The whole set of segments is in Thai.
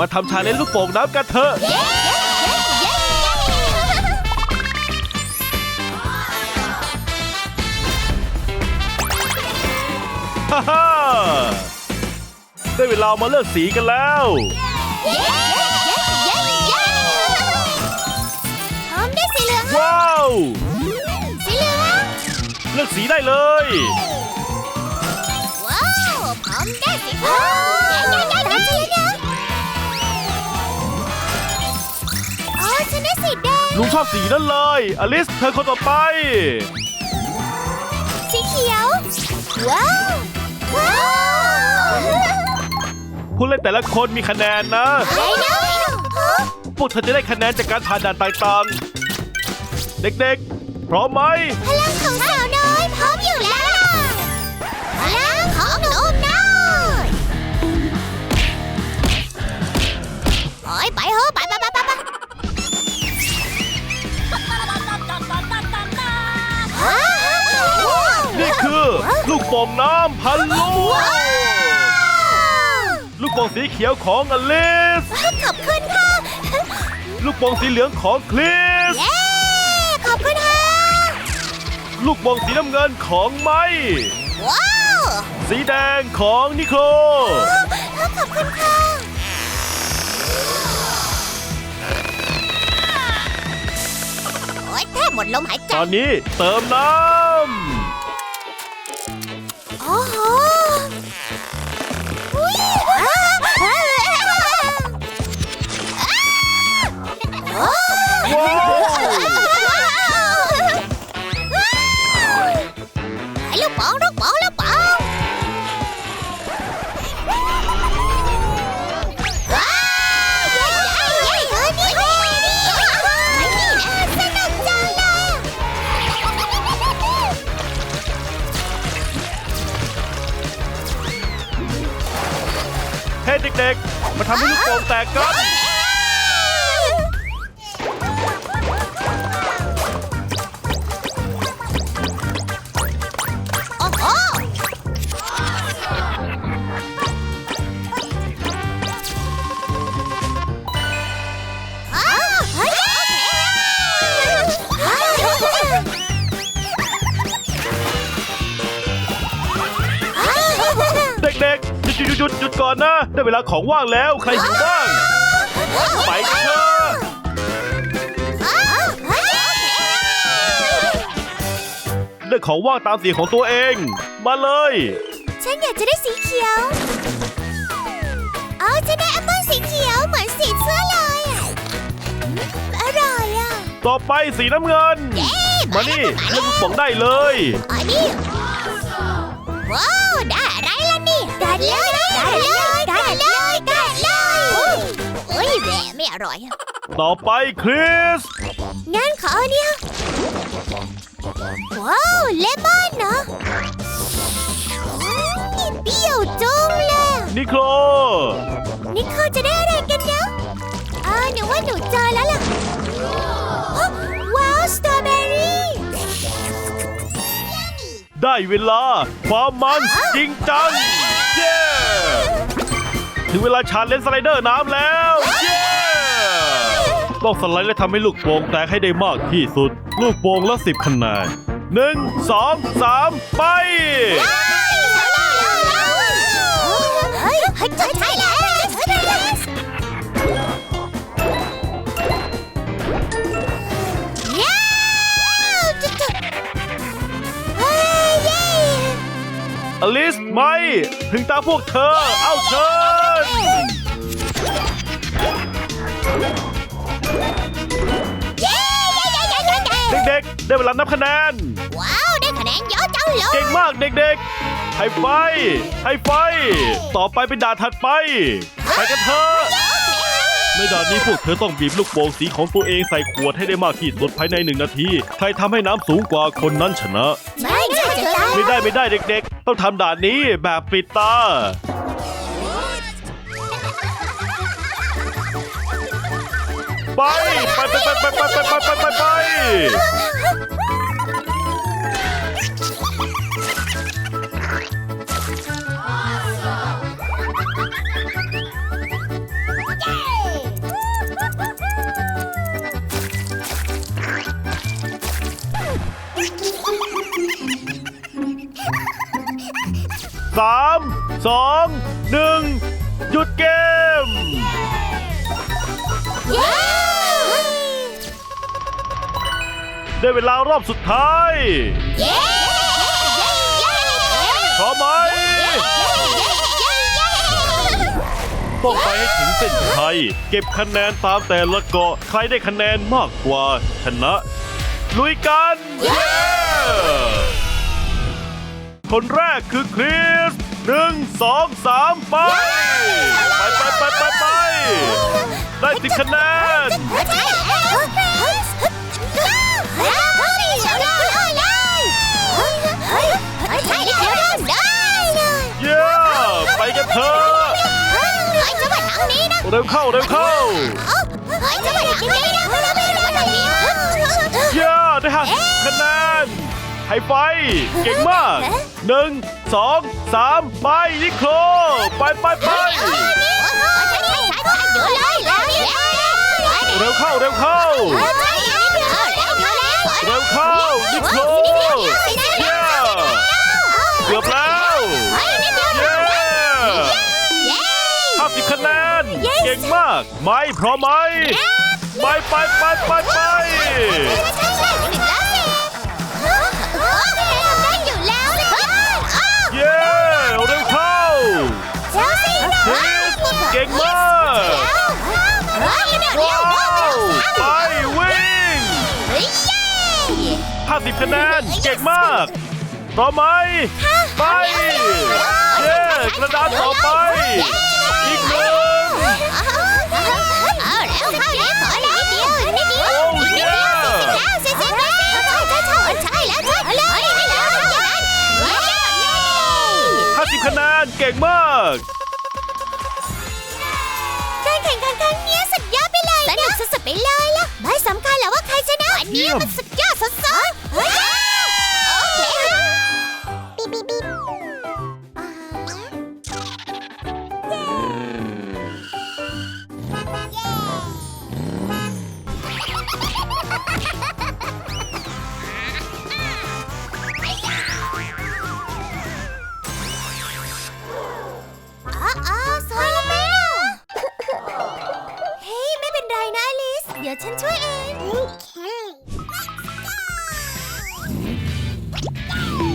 มาทำชาเลนจ์ลูกโป่งน้ำกันเถอะเย้เย้เย้เย้ฮ่าฮ่าได้เวลามาเลือกสีกันแล้วเย้เย้เย้เย้ผมได้สีเหลือง ว้าว สีเหลือง เลือกสีได้เลย ว้าวผมได้สีฟ้าเย้เย้เย้ตา นเลยนะอ๋อฉันได้สีแดง ลุงชอบสีนั่นเลย อลิส เธอคนต่อไป สีเขียว ว้าวว้าวผู้เล่นแต่ละคนมีคะแนนนะไอ้น้องฮะพวกเธอจะได้คะแนนจากการผ่านด่านต่างๆ เด็กๆ พร้อมไหม พลังของสา ลูกโป่งน้ำพันลูก ลูกโป่งสีเขียวของอลิส ขอบคุณค่ะ ลูกโป่งสีเหลืองของคริส เย้ ขอบคุณค่ะ ลูกโป่งสีน้ำเงินของไม้ว้าว สีแดงของนิโคล ขอบคุณค่ะ โอ๊ยแทบหมดลมหายใจ ตอนนี้เติมน้โด็กๆ มาทำให้ลูกโป่งแตกกัน หยุดหยุดหยุดหยุดก่อนนะ ได้เวลาของว่างแล้วใครหิวบ้าง ไปเถอะอ้าวเฮ้ยเลือกของว่างตามสีของตัวเอง มาเลย ฉันอยากจะได้สีเขียวเอาจะได้แอปเปิ้ลสีเขียวเหมือนสีเสื้อเลยอะอืมอร่อยอะต่อไปสีน้ำเงินเย้มานี่เลือกลูกโป่งได้เลย อันนี้ว้าวได้อะไรล่ะนี่ได้เลย ได้เลยได้เลยได้เลยโอ้ยแหมไม่อร่อยอะต่อไปคริส งั้นขออันเนี้ยว้าวเลมอนเนาะอืมเปรี้ยวจุงเลยนิโคลนี่เขาจะได้อะไรกันนะอ่าหนูว่าหนูเจอแล้วล่ะฮะว้าวสตรอเบอรี่ได้เวลาความมันจริงจังเย้ ถึงเวลาชาเลนจ์สไลเดอร์น้ำแล้ว เย้ต้องสไลด์และทำให้ลูกโป่งแตกให้ได้มากที่สุด ลูกโป่งละสิบคะแนนหนึ่งสองสามไปเฮ้ยเฮ้ยใช่ใช่แล้วย้าวจุดจุดเฮ้ยเย้อลิสไม่ ถึงตาพวกเธอ เอาเชิญ ได้เวลานับคะแนน ว้าว ได้คะแนนเยอะจังเลย เก่งมากเด็กๆ ให้ไฟ ให้ไฟ ต่อไปเป็นด่านถัดไป ไปกันเถอะ ในด่านนี้พวกเธอต้องบีบลูกโป่งสีของตัวเองใส่ขวดให้ได้มากที่สุดภายในหนึ่งนาที ใครทำให้น้ำสูงกว่าคนนั้นชนะ ไม่ง่ายจะตายไม่ได้ไม่ได้เด็กๆ ต้องทำด่านนี้แบบปิดตา ไปไปไปไปไปไปไปไปไปสามสองหนึ่งหยุดเกม Yeah! ได้เวลารอบสุดท้ายเย้เย้เย้พร้อมไหมต้องไปให้ถึงเส้นชัยเก็บคะแนนตามแต่ละเกาะใครได้คะแนนมากกว่าชนะ ลุยกันเย้คนแรกคือคริสหนึ่งสองสามไป ไปไปไปไปไปได้สิบคะแนน ใช่แล้วได้เลยเย้ไปกันเถอะเฮ้ยจะมาทางนี้นะเร็วเข้าเร็วเข้าเฮ้ยจะมาทางนี้นะเราไม่รู้ทางนี้เย้ได้ห้าสิบคะแนนไฮไฟเก่งมากหนึ่งสองสามไปนิโคลไปไปไปใช่ใช่ใช่ใช่อยู่เลยแล้วนี่เร็วเข้าเร็วเข้าใช่แล้ วแล้วแล้วเร็วเข้านิโคลเย้เกือบแล้วเย้ ห้าสิบคะแนน เก่งมากไม่พร้อมไหมไปไปไปไปไปเย้เร็วเข้าเก่งมากว้าวไปวิ่ง50คะแนนเก่งมากพ ร้อมไหมไปเย้กระดานต่อไป อีกหนึ่ง50คะแนนเก่งมากการแข่งขันครั้งนี้สุดยอดไปเลยสนุกสุดๆไปเลยล่ะไม่สำคัญหรอกว่าใครชนะวันนี้มันสุดยอดสุด อลิสเดี๋ยว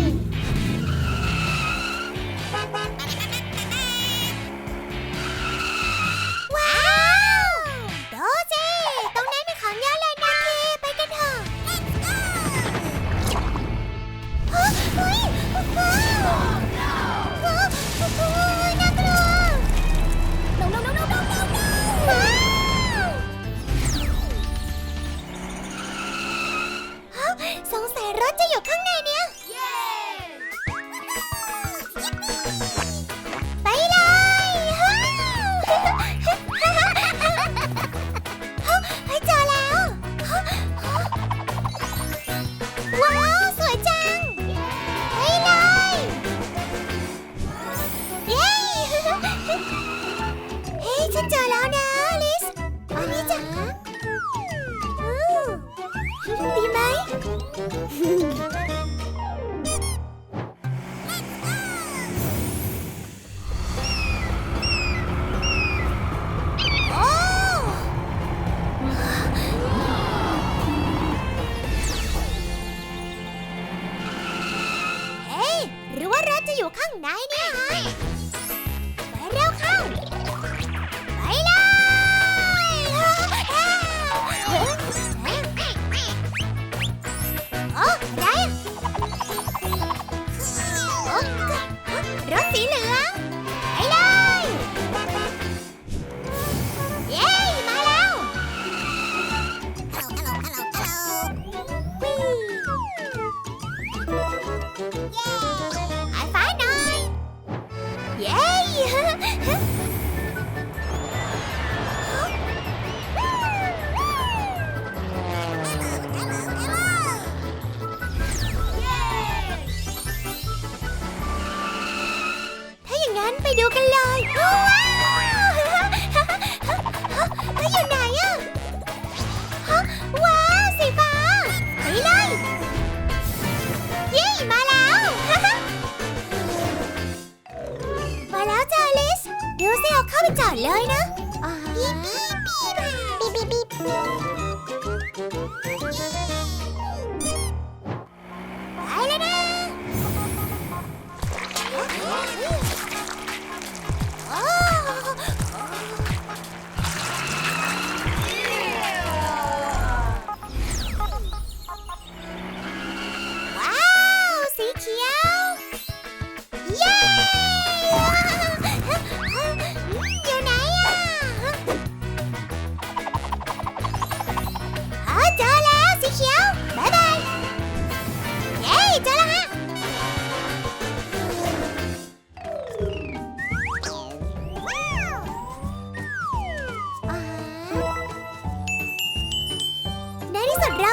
หรือว่ารถจะอยู่ข้างในเนี่ย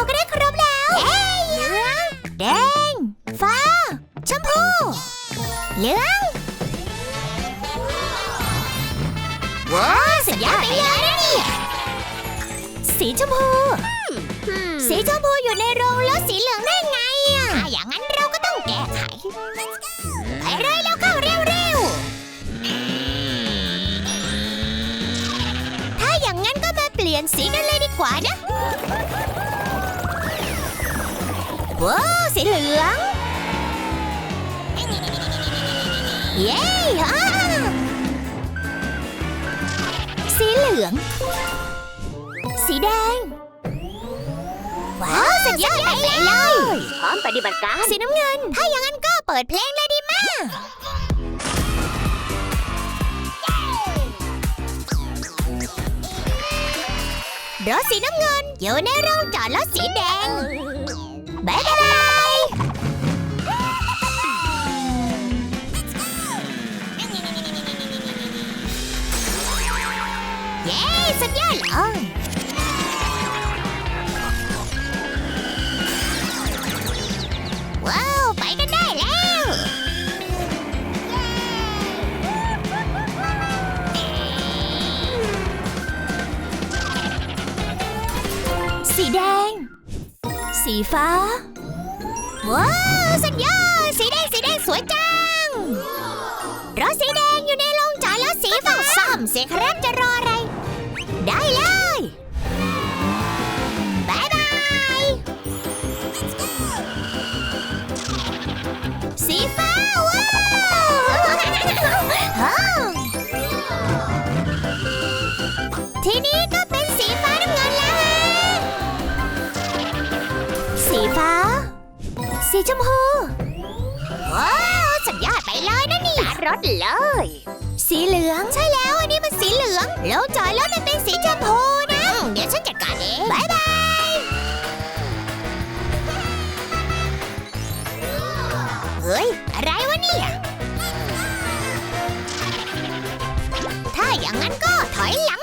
ก็ได้ครบแล้วเย้แดง ฟ้า ชมพู เหลืองว้าวสุดยอดไปเลยนะเนี่ยสีชมพู สีชมพูอยู่ในโรงแล้วสีเหลืองได้ไงอะถ้าอย่างนั้นเราก็ต้องแก้ไขไปเลยแล้วเข้าเร็วๆ ถ้าอย่างนั้นก็มาเปลี่ยนสีกันเลยดีกว่านะ ว้าวสีเหลือง เย้ฮ่าสีเหลือง สีแดง ว้าวสุดยอดไปเลยพร้อมปฏิบัติการ สีน้ำเงิน ถ้าอย่างนั้นก็เปิดเพลงเลยดีมากรถสีน้ำเงินอยู่ในโรงจอดรถสีแดง บายบายเย้สุดยอดเลย สีฟ้า ว้าวสุดยอดสีแดงสีแดงสวยจังรถสีแดงอยู่ในโรงจอดรถสีฟ้าซ่อมเสียครับจะรออะไร ได้แล้ว ชมพูว้าวสุดยอดไปเลยนะนี่รถเลย สีเหลืองใช่แล้วอันนี้มันสีเหลืองแล้วจอยรถมันเป็นสีชมพูนะเดี๋ยวฉันจัดการเองบายบายเฮ้ยอะไรวะเนี่ยถ้าอย่างนั้นก็ถอยหลัง